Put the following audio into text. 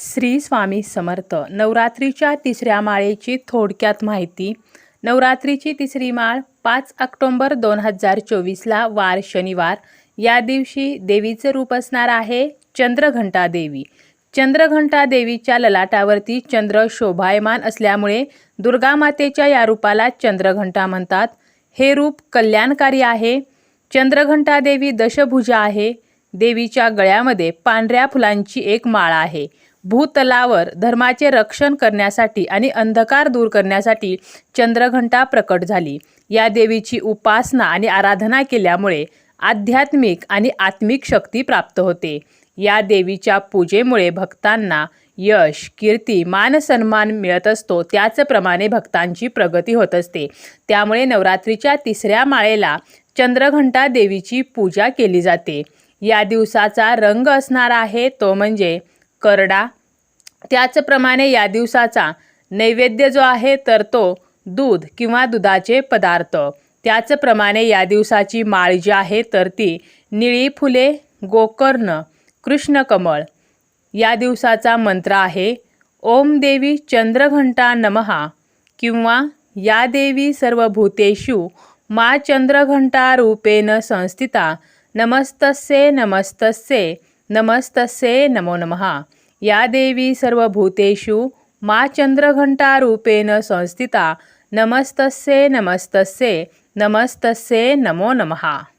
श्री स्वामी समर्थ. नवरात्रीच्या तिसऱ्या माळेची थोडक्यात माहिती. नवरात्रीची तिसरी माळ पाच ऑक्टोंबर दोन हजार चोवीसला वार शनिवार. या दिवशी देवीचं रूप असणार आहे चंद्रघंटा देवी. चंद्रघंटा देवीच्या ललाटावरती चंद्र शोभायमान असल्यामुळे दुर्गा मातेच्या या रूपाला चंद्रघंटा म्हणतात. हे रूप कल्याणकारी आहे. चंद्रघंटा देवी दशभुजा आहे. देवीच्या गळ्यामध्ये पांढऱ्या फुलांची एक माळ आहे. भूतलावर धर्माचे रक्षण करण्यासाठी आणि अंधकार दूर करण्यासाठी चंद्रघंटा प्रकट झाली. या देवीची उपासना आणि आराधना केल्यामुळे आध्यात्मिक आणि आत्मिक शक्ती प्राप्त होते. या देवीच्या पूजेमुळे भक्तांना यश कीर्ती मान सन्मान मिळत असतो. त्याचप्रमाणे भक्तांची प्रगती होत असते. त्यामुळे नवरात्रीच्या तिसऱ्या माळेला चंद्रघंटा देवीची पूजा केली जाते. या दिवसाचा रंग असणार आहे तो म्हणजे करडा. त्याचप्रमाणे या दिवसाचा नैवेद्य जो आहे तर तो दूध किंवा दुधाचे पदार्थ. त्याचप्रमाणे या दिवसाची माळ जी आहे तर ती निळी फुले गोकर्ण कृष्णकमळ. या दिवसाचा मंत्र आहे ओम देवी चंद्रघंटा नमहा किंवा या देवी सर्वभूतेषु मा चंद्रघंटा रूपेण संस्थिता नमस्तस्ये नमस्तस्ये नमस्तस्ये नमो नमः. या देवी सर्वभूतेषु मा चन्द्रघण्टारूपेण संस्थिता। नमस्तस्ये नमस्तस्ये नमस्तस्ये नमो नमः।